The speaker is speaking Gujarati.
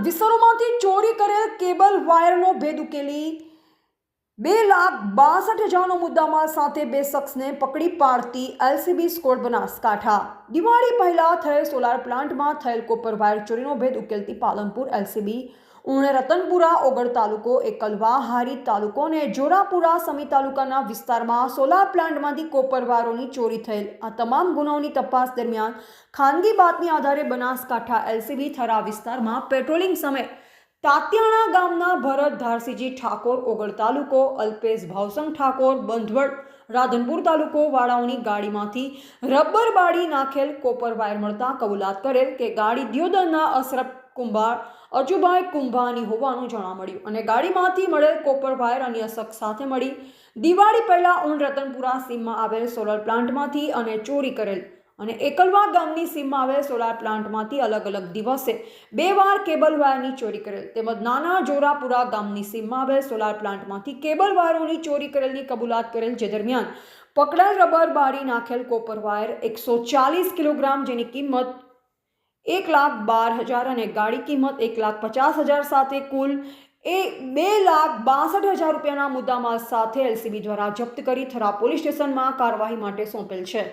વિસ્તારોમાંથી ચોરી કરેલ કેબલ વાયરનો ભેદ ઉકેલી બે લાખ બાસઠ હજારનો મુદ્દામાલ સાથે બે શખ્સને પકડી પાડતી એલસીબી સ્કોડ બનાસકાંઠા. દિવાળી પહેલા થયેલ સોલાર પ્લાન્ટમાં થયેલ કોપર વાયર ચોરીનો ભેદ ઉકેલતી પાલનપુર એલસીબી. ઉણે રતનપુરા ઓગળ તાલુકો એકલવા હારી તાલુકો અને જોરાપુરા સમી તાલુકાના વિસ્તારમાં સોલાર પ્લાન્ટમાંથી કોપરવારોની ચોરી થયેલ. આ તમામ ગુનાઓની તપાસ દરમિયાન ખાનગી બાતમી આધારે બનાસકાંઠા એલસીબી થરા વિસ્તારમાં પેટ્રોલિંગ સમયે તાત્યાણા ગામના ભરત ધારસીજી ઠાકોર ઓગળ તાલુકો, અલ્પેશ ભાવસંગ ઠાકોર, બંધવડ, રાધનપુર તાલુકો વાળાઓની ગાડીમાંથી રબર બાળી નાખેલ કોપર વાયર મળતા કબૂલાત કરેલ કે ગાડી દિયોદરના અશરફ કુંભાર, અજુભાઈ કુંભાની હોવાનું જાણવા મળ્યું અને ગાડીમાંથી મળેલ કોપર વાયર અન્ય શખ્સ સાથે મળી. દિવાળી પહેલાં ઉન રતનપુરા સીમમાં આવેલ સોલર પ્લાન્ટમાંથી અને ચોરી કરેલ અને એકલવા ગામની સીમમાં આવેલ સોલાર પ્લાન્ટમાંથી અલગ અલગ દિવસે બે વાર કેબલ વાયરની ચોરી કરેલ. તેમજ નાના જોરાપુરા ગામની સીમમાં આવેલ સોલાર પ્લાન્ટમાંથી કેબલ વાયરોની ચોરી કરેલની કબૂલાત કરેલ જે દરમિયાન પકડાયેલ રબર બાળી નાખેલ કોપર વાયર એકસો ચાલીસ કિલોગ્રામ જેની કિંમત એક લાખ બાર હજાર અને ગાડી કિંમત એક લાખ પચાસ હજાર સાથે કુલ એ બે લાખ બાસઠ હજાર રૂપિયાના મુદ્દામાલ સાથે એલસીબી દ્વારા જપ્ત કરી થરા પોલીસ સ્ટેશનમાં કાર્યવાહી માટે સોંપેલ છે.